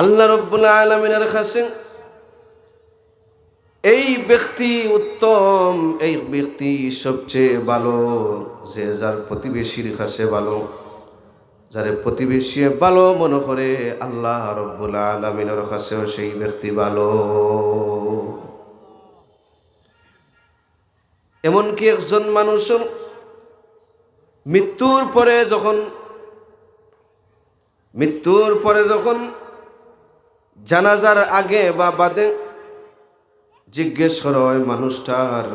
আল্লাহ রব্বুল আলমিনের কাছে এই ব্যক্তি উত্তম, এই ব্যক্তি সবচেয়ে ভালো, যে যার প্রতিবেশীর কাছে ভালো, যারে প্রতিবেশী ভালো মনে করে আল্লাহ রব্বুল আলমিনের কাছেও সেই ব্যক্তি ভালো। এমনকি একজন মানুষও মৃত্যুর পরে যখন, মৃত্যুর পরে যখন জানাজার আগে বা বাদে জিজ্ঞেস করা হয়, মানুষটার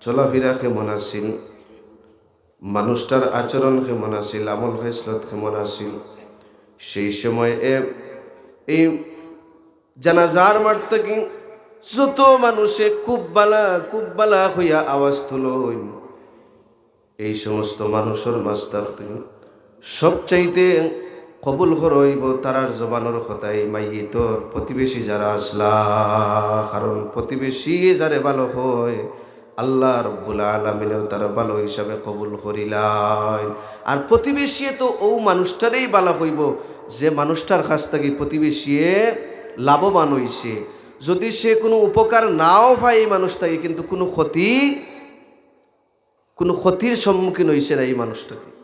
চলাফেরা কেমন আছিল? মানুষটার আচরণ কেমন আছিল? আমল ফেসলত কেমন আছিল? সেই সময় এ, এই জানাজার মাঠ থেকে যত মানুষে খুব বালা খুব বালা হইয়া আওয়াজ তুলো এই সমস্ত মানুষের মাছ থাকতে সবচাইতে কবুল হরইব তারার জবানোর কথাই মাই তোর প্রতিবেশী যারা আসলা। কারণ প্রতিবেশী যারে ভালো হয়, আল্লাহ রব্বুল আলমিনেও তারা ভালো হিসাবে কবুল করিলাইন। আর প্রতিবেশী তো ও মানুষটারই ভালো হইব, যে মানুষটার কাছ থেকে প্রতিবেশী লাভবান হইছে। যদি সে কোনো উপকার নাও পায় এই মানুষটাকে কিন্তু কোনো ক্ষতি, কোনো ক্ষতির সম্মুখীন হইছে না এই মানুষটাকে।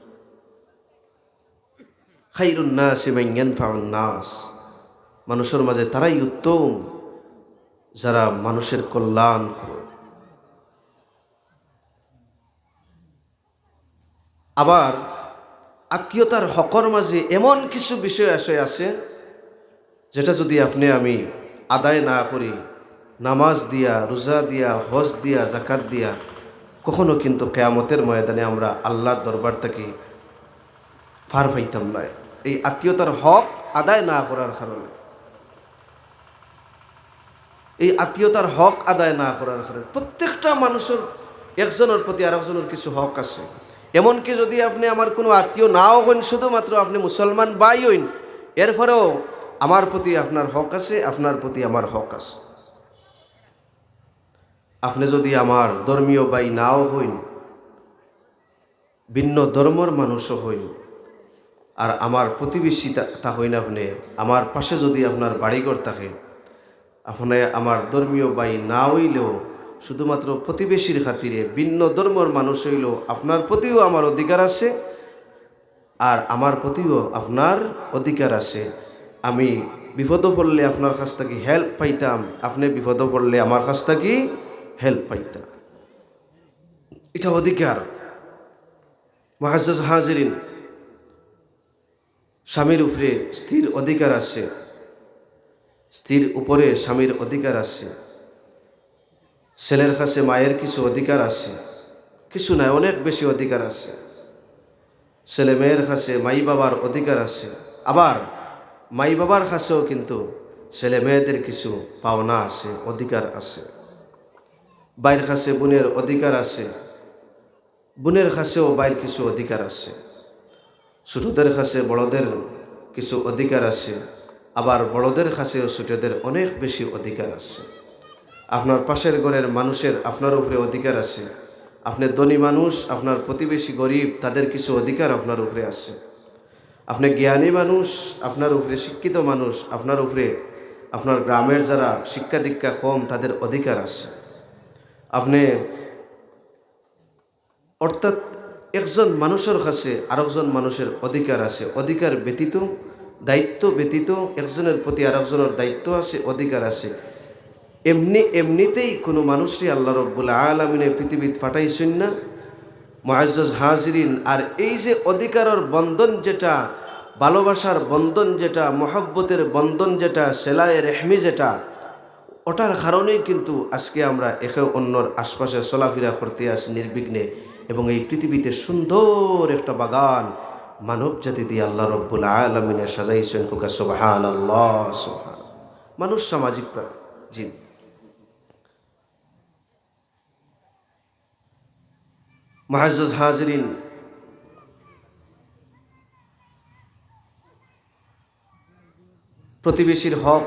খাইরুন্নাস মাইয়ান নাস। মানুষের মাঝে তারাই উত্তম, যারা মানুষের কল্যাণ আবার আত্মীয়তার হকর মাঝে এমন কিছু বিষয় আসে আছে যেটা যদি আপনি আমি আদায় না করি, নামাজ দিয়া, রোজা দিয়া, হজ দিয়া জাকাত দিয়া, কখনো কিন্তু কেয়ামতের ময়দানে আমরা আল্লাহর দরবার থেকে ফার পাইতাম নয় এই আত্মীয়তার হক আদায় না করার কারণে। এই আত্মীয়তার হক আদায় না করার কারণে। প্রত্যেকটা মানুষের, একজনের প্রতি আর একজনের কিছু হক আছে। এমনকি যদি আপনি আমার কোনো আত্মীয় নাও হইন শুধুমাত্র আপনি মুসলমান বাই হইন, এরপরেও আমার প্রতি আপনার হক আছে, আপনার প্রতি আমার হক আছে। আপনি যদি আমার ধর্মীয় বাই নাও হইন, ভিন্ন ধর্মর মানুষও হইন আর আমার প্রতিবেশী তা হইন আপনি আমার পাশে যদি আপনার বাড়িঘর থাকে আপনি আমার ধর্মীয় বাই না হইলেও, শুধুমাত্র প্রতিবেশীর খাতিরে ভিন্ন ধর্মর মানুষ হইলেও আপনার প্রতিও আমার অধিকার আছে, আর আমার প্রতিও আপনার অধিকার আছে। আমি বিপদ পড়লে আপনার কাছ থেকে হেল্প পাইতাম, আপনি বিপদ পড়লে আমার কাছ থেকে হেল্প পাইতাম। এটা অধিকার। মহাজ হাজিরিন স্বামীর উপরে স্থির অধিকার আছে। স্ত্রীর উপরে স্বামীর অধিকার আছে। ছেলের কাছে মায়ের কিছু অধিকার আছে, কিছু নাই, অনেক বেশি অধিকার আছে। ছেলে মেয়ের কাছে মাই বাবার অধিকার আছে। আবার মাই বাবার কাছেও কিন্তু ছেলে মেয়েদের কিছু পাওনা আছে, অধিকার আছে। বাইর কাছে বোনের অধিকার আছে, বোনের কাছেও বাইর কিছু অধিকার আছে। ছোটদের কাছে বড়দের কিছু অধিকার আছে, আবার বড়দের কাছেও ছোটদের অনেক বেশি অধিকার আছে। আপনার পাশের ঘরের মানুষের আপনার উপরে অধিকার আছে। আপনি ধনী মানুষ, আপনার প্রতিবেশী গরিব, তাদের কিছু অধিকার আপনার উপরে আছে। আপনি জ্ঞানী মানুষ, আপনার উপরে শিক্ষিত মানুষ, আপনার উপরে আপনার গ্রামের যারা শিক্ষা দীক্ষা কম, তাদের অধিকার আছে। আপনি অর্থাৎ একজন মানুষের কাছে আরেকজন মানুষের অধিকার আছে। অধিকার ব্যতীত, দায়িত্ব ব্যতীত, একজনের প্রতি আরেকজনের দায়িত্ব আছে, অধিকার আছে। এমনি এমনিতেই কোনো মানুষই আল্লাহ রব্বুল আলমিনে পৃথিবীত ফাটাইছেন না। মহাজ হাজরিন, আর এই যে অধিকারের বন্ধন যেটা, ভালোবাসার বন্ধন যেটা, মহাব্বতের বন্ধন যেটা, সেলাইয়ের রেহমি যেটা, ওটার কারণেই কিন্তু আজকে আমরা একে অন্যর আশপাশে চলাফেরা করতে আসি নির্বিঘ্নে। এবং এই পৃথিবীতে সুন্দর একটা বাগান মানব জাতি দিয়ে আল্লাহ রব্বুল আলমিনে সাজাইছেন কুকা সুবাহান আল্লাহ সুবহান মানুষ সামাজিক জীব জি। মাহাজ হাজরিন, প্রতিবেশীর হক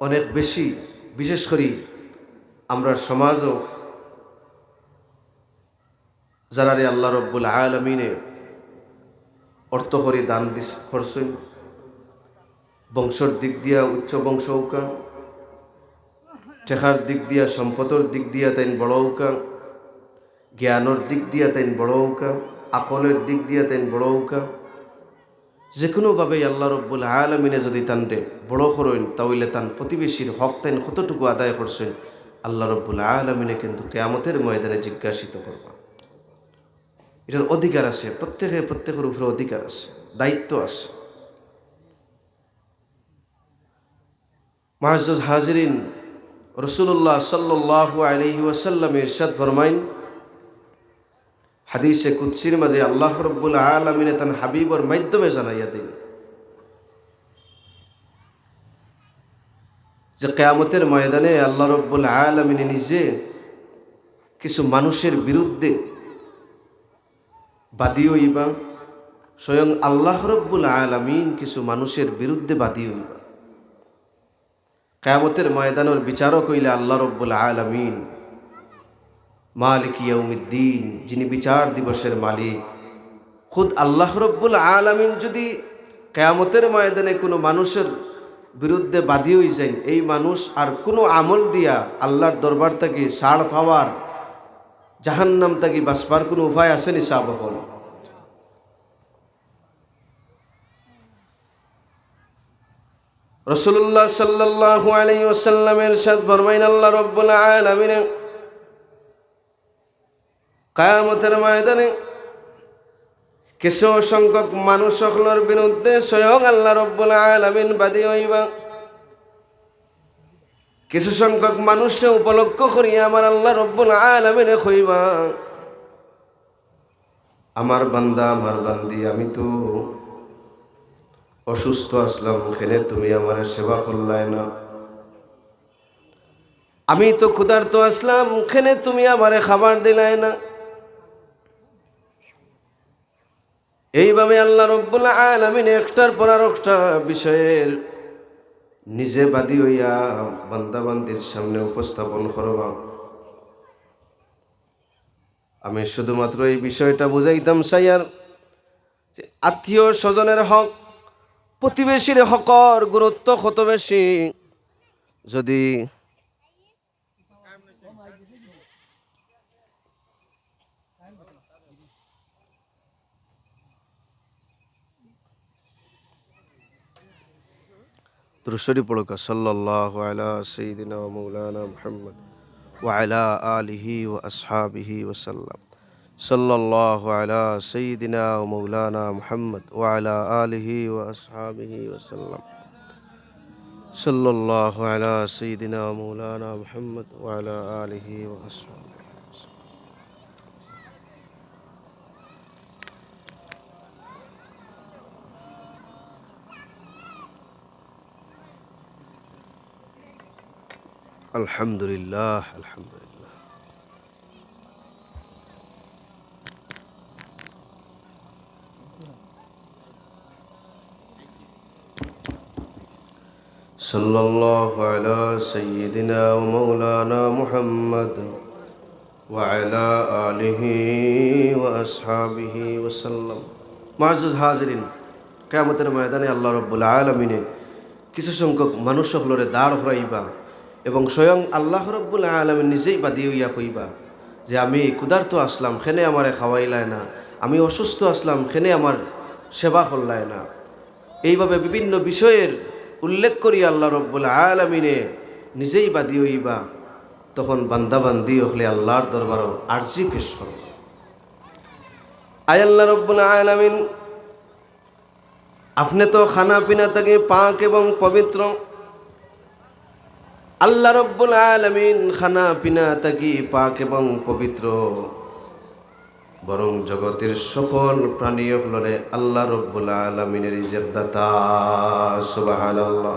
অনেক বেশি, বিশেষ করে আমরা সমাজও যারা রে আল্লাহ রব্বুল আলমিনে অর্থ করে দান দিস করছেন। বংশর দিক দিয়া উচ্চ বংশ উকা টেকার দিক দিয়া সম্পদর দিক দিয়া তাইন বড় উকা জ্ঞানর দিক দিয়া তাইন বড় উকা আকলের দিক দিয়া তাইন বড় উকা যে কোনোভাবেই আল্লাহ রব্বুল আলমিনে যদি তান তানরে বড় করইন তাহলে তান প্রতিবেশীর হক তাইন কতটুকু আদায় করছেন, আল্লাহ রব্বুল আলমিনে কিন্তু কেয়ামতের ময়দানে জিজ্ঞাসিত করবা। এটার অধিকার আছে প্রত্যেকে প্রত্যেকের উপরে অধিকার আছে, দায়িত্ব আছে। মাহাজ হাজরিন রসুল্লাহ সাল্লাহ আলহি ওয়াসাল্লাম ইরশাদ ফরমাইন, হাদিসে কুৎসির মাঝে আল্লাহ রব্বুল আলমিনে তান হাবিবর মাধ্যমে জানাইয়া দিন যে কেয়ামতের ময়দানে আল্লাহ রব্বুল আলমিনে নিজে কিছু মানুষের বিরুদ্ধে বাদী হইবা। স্বয়ং আল্লাহ রব্বুল আলমিন কিছু মানুষের বিরুদ্ধে বাদী হইবা। কেয়ামতের ময়দানের বিচারক হইলে আল্লাহ রব্বুল আলমিন। মালিক ইয়ৌমিদ্দিন যিনি বিচার দিবসের মালিক। খুদ আল্লাহ রব্বুল আলমিন যদি কেয়ামতের ময়দানে কোনো মানুষের বিরুদ্ধে বাদী হয়ে যান এই মানুষ আর কোনো আমল দিয়া আল্লাহর দরবার থেকে সাড় পাওয়ার জাহান্নাম তাকি বাসবার কোনো উপায় আছে নি সাবহল রসুল্লাহ সাল্লাহ আলাই ওসাল্লামের সাথ ফরমাইন, আল্লাহ রব্বুল আলমিনে কায়ামতের ময়দানে কিছু সংখ্যক মানুষ সকলের বিরুদ্ধে স্বয়ং আল্লাহ রব্বুল আলমিন বাদী হইবা। কিছু সংখ্যক মানুষে উপলক্ষ করিয়া আমার আল্লাহ রব্বুল আলমিনে হইবা আমার বান্দা, আমার বান্দি, আমি তো অসুস্থ আসলাম খেলে তুমি আমার সেবা করলাই না। আমি তো ক্ষুধার্ত আসলাম খেলে তুমি আমারে খাবার দিলাই না। এইভাবে আল্লাহ রব্বুল আলমিন একটার পর আর একটা বিষয়ের নিজে বাদী হইয়া বান্দাবান্দির সামনে উপস্থাপন করবা আমি শুধুমাত্র এই বিষয়টা বুঝাইতাম সাইয়ার যে আত্মীয় স্বজনের হক প্রতিবেশীর হকর গুরুত্ব কত বেশি যদি দৃশ্যটি পড়ুক সাল্লাহ আলা সঈদিনা মৌলানা মোহাম্মদ ওয়ালা আলিহি ও আসহাবিহি ওসাল্লাম সাল্লাহ আলা সঈদিনা মৌলানা মোহাম্মদ ওয়ালা আলিহি ও আসহাবিহি ওসাল্লাম সাল্লাহ আলা সঈদিনা মৌলানা মোহাম্মদ ওয়ালা আলিহি ও আসহাব وأصحابه الحمد لله الحمد لله صلى الله على سيدنا ومولانا محمد وعلى آله وأصحابه وسلم معزز হাজরিন কেয়ামতের ময়দানে আল্লাহ রব্বুল আলমিনে কিছু সংখ্যক মানুষ সকলরে দাঁড় হরাইবা এবং স্বয়ং আল্লাহ রব্বুল আলমিন নিজেই বাদি হইয়া কইবা যে আমি ক্ষুধার্ত আসলাম, খেনে আমারে খাওয়াইলায় না। আমি অসুস্থ আসলাম, খেনে আমার সেবা করলায় না। এইভাবে বিভিন্ন বিষয়ের উল্লেখ করি আল্লাহ রব্বুল আলমিনে নিজেই বাদি হইবা। তখন বান্দাবান্দি হলে আল্লাহর দরবার আর্জি পেশ কর। আয় আল্লাহ রব্বুল আলমিন, আপনি তো খানা পিনা থেকে পাক এবং পবিত্র আল্লাহ রব্বুল আলমিন খানা পিনা তাকি পাক এবং পবিত্র। বরং জগতের সকল প্রাণী হলরে আল্লাহ রব্বুল আলমিনের আল্লাহ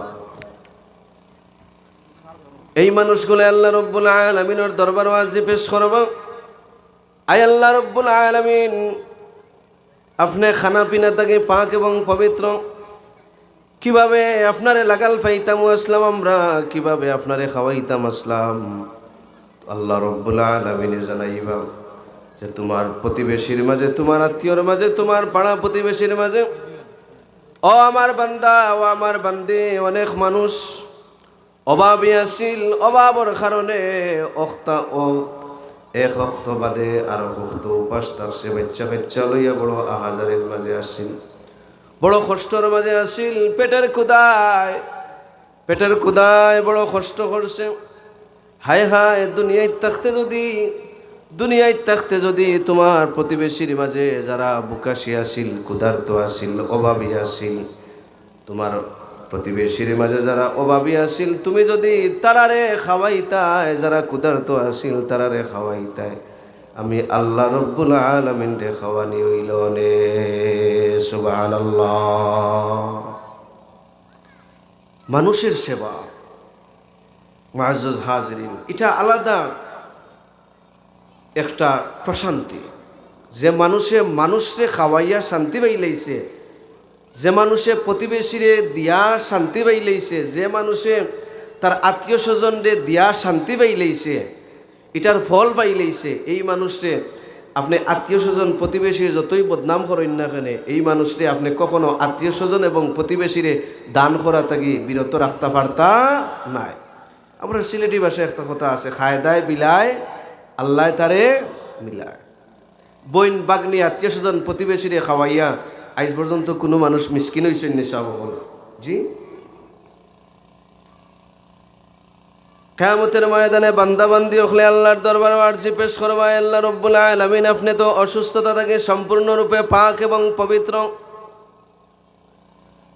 এই মানুষগুলো আল্লাহ রব্বুল আলমিনের দরবার ওয়াজি পেশ করব। আয় আল্লাহ রব্বুল আলমিন, আপনি খানা পিনা তাকে পাক এবং পবিত্র। কীভাবে আপনারে লাগাল ফাইতাম আসলাম, আমরা কীভাবে আপনারে খাওয়াইতাম আসলাম। আল্লাহ রব্বুল আলমিনে জানাইবা যে তোমার প্রতিবেশীর মাঝে, তোমার আত্মীয়র মাঝে, তোমার পাড়া প্রতিবেশীর মাঝে, ও আমার বান্দা, ও আমার বান্দে, অনেক মানুষ অভাবী আছিল অভাবর কারণে অক্তা ও এক অক্ত বাদে আর অক্ত উপাস তার সে বাচ্চা কাচ্চা লইয়া বড় আহাজারের মাঝে আসছিল বড় কষ্টর মাঝে আসিল। পেটের কুদায় পেটের কুদায় বড় কষ্ট করছে। হায় হায়, দুনিয়ায় থাকতে যদি, দুনিয়ায় থাকতে যদি তোমার প্রতিবেশীর মাঝে যারা বুকাশি আসিল, ক্ষুধার্ত আসিল, অভাবী আসিল, তোমার প্রতিবেশীর মাঝে যারা অভাবী আসিল, তুমি যদি তারারে খাওয়াইতায়, যারা ক্ষুধার্ত আসিল, তারারে খাওয়াইতায়। আমি আল্লাহ রব্বুল আলমিন রে হইল নে মানুষের সেবা মাহাজ হাজরিন, এটা আলাদা একটা প্রশান্তি। যে মানুষে মানুষরে খাওয়াইয়া শান্তি পাইলাইছে, যে মানুষে প্রতিবেশীরে দিয়া শান্তি পাইলাইছে, যে মানুষে তার আত্মীয় স্বজনরে দিয়া শান্তি পাইলাইছে এটার ফল পাইলাইছে। এই মানুষরে আপনি আত্মীয় স্বজন প্রতিবেশী যতই বদনাম করেন না কেন, এই মানুষরে আপনি কখনো আত্মীয় স্বজন এবং প্রতিবেশীরে দান করা থাকি বিরত রাখতে পারতা নাই। আমরা সিলেটি ভাষায় একটা কথা আছে খায় দায় বিলায় আল্লাহ তারে মিলায়। বইন, বাগনি আত্মীয় স্বজন প্রতিবেশীরে খাওয়াইয়া আজ পর্যন্ত কোনো মানুষ মিসকিন হয়েছে নিশা বহল জি? কেয়ামতের ময়দানে বান্দাবান্দি হলে আল্লাহর দরবার আর্জি পেশ করবা আল্লাহ রব্বুল আলমিন। আপনি তো অসুস্থতা থেকে সম্পূর্ণরূপে পাক এবং পবিত্র।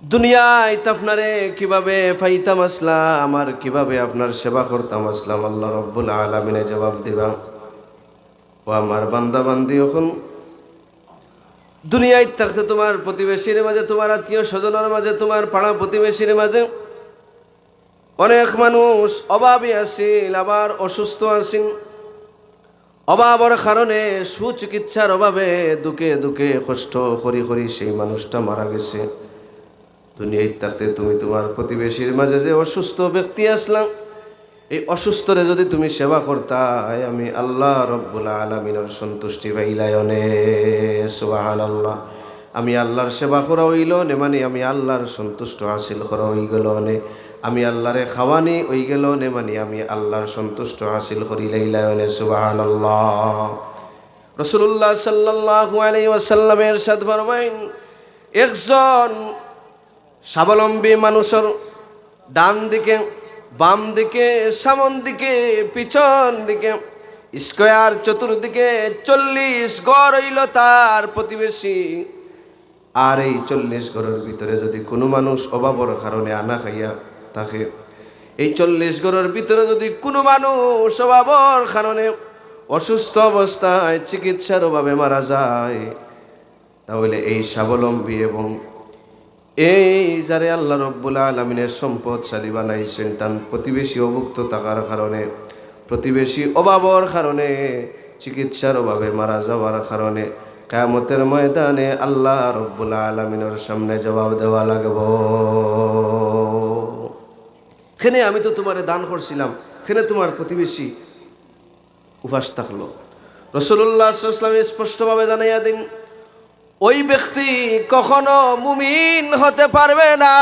দুনিয়ায় আপনারে কীভাবে ফাইতাম আসলাম আমার কীভাবে আপনার সেবা করতাম আসলাম আল্লাহ রব্বুল আলমিনে জবাব দিবা। ও আমার বান্দাবান্দি এখন দুনিয়ায় থাকতে তোমার প্রতিবেশীর মাঝে, তোমার আত্মীয় স্বজনের মাঝে, তোমার পাড়া প্রতিবেশীর মাঝে অনেক মানুষ অভাবী আছিল আবার অসুস্থ আছেন অভাবর কারণে সুচিকিৎসার অভাবে দুঃখে দুঃখে কষ্ট করি করি সেই মানুষটা মারা গেছে। দুনিয়ায় থাকতে তুমি তোমার প্রতিবেশীর মাঝে যে অসুস্থ ব্যক্তি আসলাম, এই অসুস্থরে যদি তুমি সেবা করতাই আমি আল্লাহ রব্বুল আলমিনের সন্তুষ্টি পাইলায়নে সুবাহান আল্লাহ আমি আল্লাহর সেবা করা হইল নে মানে আমি আল্লাহর সন্তুষ্ট হাসিল করা হই গেল নে আমি আল্লাহরে খাওয়ানি, ওই গেল নে মানে আমি আল্লাহর সন্তুষ্ট হাসিল করি লাইলায়নে সুবাহান রসুল্লাহ সাল্লাহ আলাই ওয়াসাল্লামের সাদ ফরমাইন, একজন স্বাবলম্বী মানুষের ডান দিকে, বাম দিকে, সামন দিকে, পিছন দিকে, স্কোয়ার চতুর্দিকে চল্লিশ গড় হইল তার প্রতিবেশী। আর এই চল্লিশ গড়ের ভিতরে যদি কোনো মানুষ অভাবর কারণে আনা খাইয়া থাকে এই চল্লিশ গড়ের ভিতরে যদি কোনো মানুষ অভাবর কারণে অসুস্থ অবস্থায় চিকিৎসার অভাবে মারা যায়, তাহলে এই স্বাবলম্বী এবং এই যারে আল্লাহ রব্বুল আলমিনের সম্পদশালী বানাইছেন, তার প্রতিবেশী অভুক্ত থাকার কারণে, প্রতিবেশী অভাবর কারণে, চিকিৎসার অভাবে মারা যাওয়ার কারণে কামতের ময়দানে আল্লাহ রব্বুল আলমিনের সামনে জবাব দেওয়া লাগব। এখানে আমি তো তোমারে দান করছিলাম, এখানে তোমার প্রতিবেশী উপাস থাকল। রসুল্লাহ স্পষ্টভাবে জানাইয়া দিন, ওই ব্যক্তি কখনো মুমিন হতে পারবে না।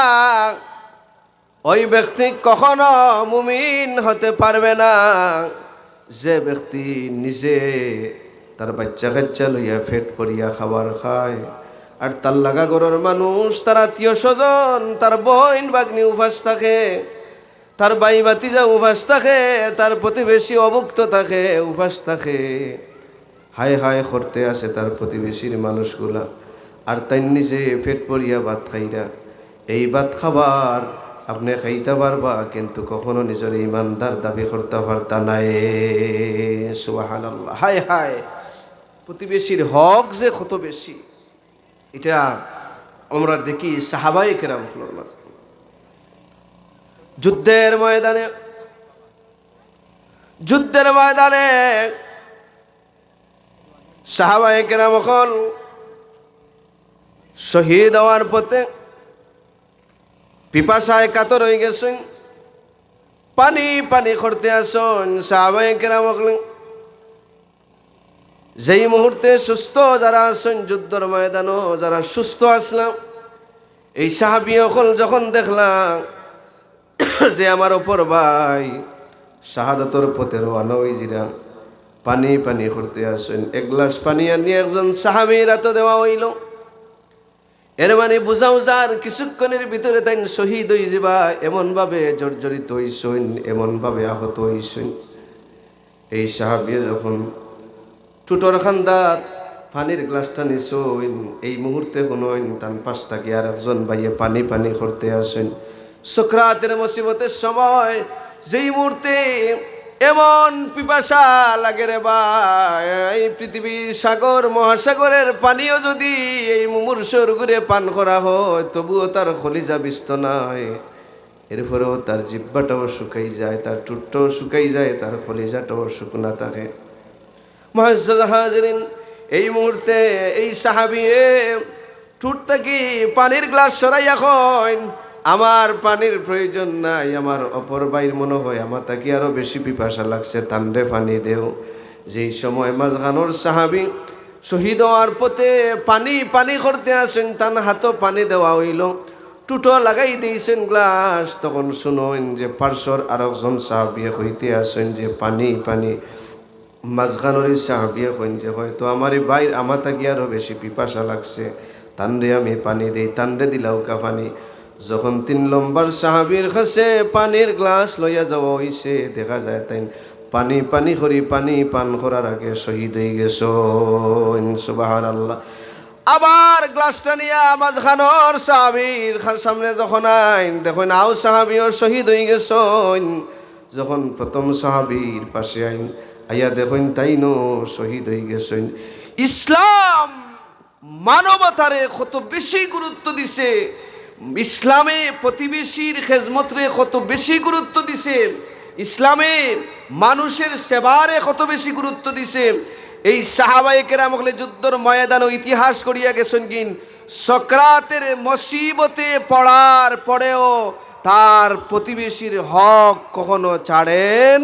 ওই ব্যক্তি কখনো মুমিন হতে পারবে না। যে ব্যক্তি নিজে তার বাচ্চা কাচ্চা লইয়া ফেট পরিয়া খাবার খায়, আর তার লাগা গরর মানুষ, তার আত্মীয় স্বজন, তার বইন বাগ্নি উপাস থাকে তার বাই বাতিজা উপাস থাকে, তার প্রতিবেশী অভুক্ত থাকে উপাস থাকে। হায় হায় করতে আসে তার প্রতিবেশীর মানুষগুলা। আর তাই নিজে পেট পরিয়া ভাত খাইরা, এই ভাত খাবার আপনি খাইতে পারবা, কিন্তু কখনো নিজের ইমানদার দাবি করতে পারতা নাই। সুবাহান আল্লাহ হায় হায়, প্রতিবেশীর হক যে কত বেশি, এটা আমরা দেখি সাহাবাই কেরাম মাঝে। যুদ্ধের ময়দানে যুদ্ধের ময়দানে সাহাবাই কেরাম এখন শহীদ হওয়ার পথে পিপাসায় কাতর হয়ে গেছেন। পানি পানি করতে আসুন সাহাবাই কেরাম যেই মুহূর্তে সুস্থ যারা আসেন যুদ্ধর ময়দানও যারা সুস্থ আসলাম, এই সাহাবি অকল যখন দেখলাম যে আমার অপর ভাই, শাহাদতর পথে রওয়ানা হইজিরা পানি পানি করতে আসেন। এক গ্লাস পানি আনি একজন সাহাবির হাতে দেওয়া হইল। এর মানে বুঝাও যার কিছুক্ষণের ভিতরে তাই শহীদ হয়ে যাবা এমনভাবে জর্জরিত হইসইন এমনভাবে আহত হইসইন এই সাহাবিয়ে যখন টুটর খান্দার পানির গ্লাসটা নিছইন এই মুহূর্তে শুনইন তান পাশ থাকি আর একজন ভাইয়ে পানি পানি করতে আসেন। সুক্রাতের মুসিবতের সময় যেই মুহূর্তে এমন পিপাসা লাগে রে ভাই, এই পৃথিবীর সাগর, মহাসাগরের পানিও যদি এই মুমূর্ষর ঘুরে পান করা হয়, তবুও তার খলিজা বিস্ত নাই এরপরেও তার জিব্বাটাও শুকাই যায়, তার টুটটাও শুকাই যায়, তার খলিজাটাও শুকনা থাকে। মহাজাহাজরিন এই মুহূর্তে এই সাহাবি ঠুট থেকে পানির গ্লাস সরাই এখন আমার পানির প্রয়োজন নাই, আমার অপর বাইর মনে হয়, আমার তাকে আরও বেশি পিপাসা লাগছে তান্ডে পানি দেও। যেই সময় মাঝখানোর সাহাবি শহীদ হওয়ার পথে পানি পানি করতে আসেন তান হাতও পানি দেওয়া হইল। টুটো লাগাই দিয়েছেন গ্লাস, তখন শুনুন যে পার্শ্বর আরেকজন সাহাবিয়ে হইতে আসেন যে পানি পানি। মাঝখানোরই সাহাবিয়ে কইন যে হয়তো আমার এই বাইর আমার তাকি আরও বেশি পিপাসা লাগছে। তানরে আমি পানি দিই তানরে দিলাও কা পানি। যখন তিন নম্বর সাহাবির কাছে পানির গ্লাস লইয়া যাওয়া হইছে, দেখা যায় তাই পানি পানি করি, পানি পান করার আগে শহীদ হয়ে গেছ। আল্লাহ আবার গ্লাসটা নিয়ে মাঝখানোর সাহাবির খান সামনে যখন আইন, দেখুন আও সাহাবিও শহীদ হয়ে গেছ। যখন প্রথম সাহাবির পাশে আইন, আইয়া দেখুন তাই নো শহীদ হয়ে গেছেন ইসলাম মানবতারে কত বেশি গুরুত্ব দিছে। ইসলামে প্রতিবেশীর খেজমতরে কত বেশি গুরুত্ব দিছে। ইসলামে মানুষের সেবারে কত বেশি গুরুত্ব দিছে। এই সাহাবাইকের আমলে যুদ্ধর ময়দান ও ইতিহাস করিয়া গেছেন কিন সক্রাতের মসিবতে পড়ার পরেও তার প্রতিবেশীর হক কখনো ছাড়েন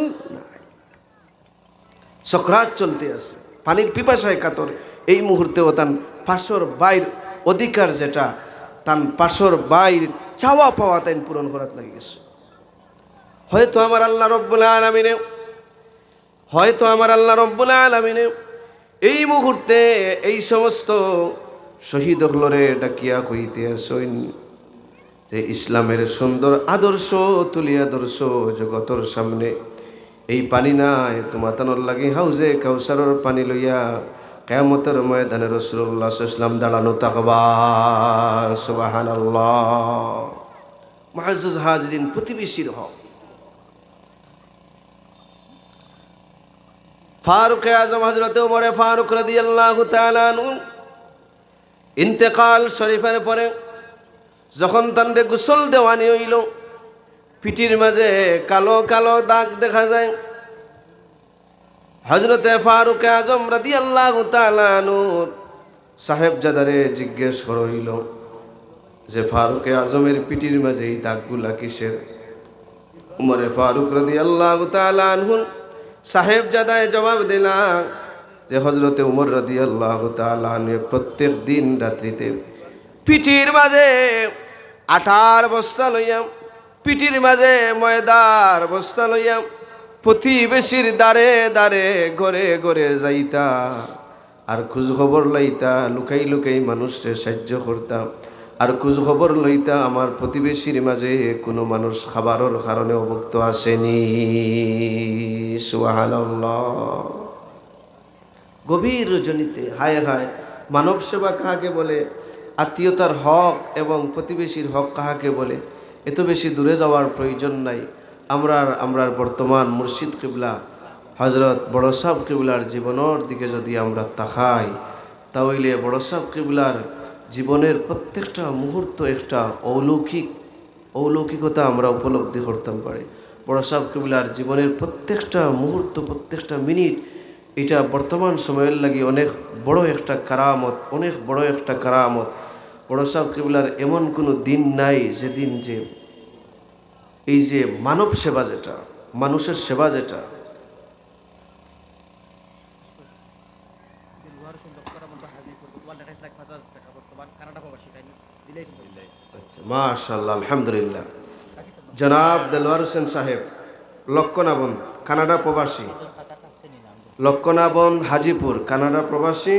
সক্রাত চলতে আছে। পানির পিপাসায় কাতর। এই মুহূর্তেও তান পাশর বাইর অধিকার যেটা তান পাশর বাইর চাওয়া পাওয়া তাই পূরণ করাত লাগে গেছে। হয়তো আমার আল্লাহ রব্বুল আলমিনে, হয়তো আমার আল্লাহ রব্বুল আলমিনে এই মুহূর্তে এই সমস্ত শহীদ হলরে ডাকিয়া হইতে আসইন যে ইসলামের সুন্দর আদর্শ, তুলি আদর্শ জগতর সামনে এই পানি নাই তোমাতানোর লাগে হাউজে কাউসারর পানি লইয়া কেমতের ময়দানে রসুল্লাহ ইসলাম দাঁড়ানো তাকবা সুবাহান মাহাজ হাজরিন, প্রতিবেশীর হক। ফারুক আজম হজরত উমরে ফারুক রদি আল্লাহ ইন্তেকাল শরীফের পরে যখন তান্ডে গোসল দেওয়ানি হইল, পিঠির মাঝে কালো কালো দাগ দেখা যায়। হজরতে ফারুক আজম রাদি আল্লাহ তালানুর সাহেব জাদারে জিজ্ঞেস করইল যে, ফারুক আজমের পিঠির মাঝে এই দাগগুলা কিসের? উমরে ফারুক রাদি আল্লাহ তালানহুন সাহেব জাদায় জবাব দিলাম যে হজরতে উমর রাদি আল্লাহ তালানু প্রত্যেক দিন রাত্রিতে পিঠির মাঝে আঠার বস্তা লইয়া পিঠির মাঝে ময়দার বস্তা লইয়া প্রতিবেশীর দ্বারে দ্বারে ঘরে ঘরে যাইতা। আর খোঁজ খবর লইতা, লুকাই লুকাই মানুষকে সাহায্য করতাম আর খোঁজ খবর লইতা আমার প্রতিবেশীর মাঝে কোনো মানুষ খাবারের কারণে অভুক্ত আসেনি। গভীর রজনীতে, হায় হায়, মানব সেবা কাহাকে বলে? আত্মীয়তার হক এবং প্রতিবেশীর হক কাহাকে বলে? এত বেশি দূরে যাওয়ার প্রয়োজন নাই। আমরার আমরার বর্তমান মুর্শিদ কিবলা হজরত বড় সাহ কিবলার জীবনের দিকে যদি আমরা তাকাই, তাহলে বড় সাহ কিবলার জীবনের প্রত্যেকটা মুহূর্ত একটা অলৌকিক অলৌকিকতা আমরা উপলব্ধি করতাম পারি। বড় সাহ কিবলার জীবনের প্রত্যেকটা মুহূর্ত, প্রত্যেকটা মিনিট, এটা বর্তমান সময়ের লাগি অনেক বড় একটা কারামত, অনেক বড় একটা কারামত। বড় সাহ কিবলার এমন কোনো দিন নাই, যেদিন যে এই যে মানব সেবা যেটা, মানুষের সেবা যেটা মাশাল্লাহ আলহামদুলিল্লাহ। জনাব দেলওয়ার হোসেন সাহেব লক্ষণাবন কানাডা প্রবাসী। লক্ষণাবন হাজিপুর, কানাডা প্রবাসী।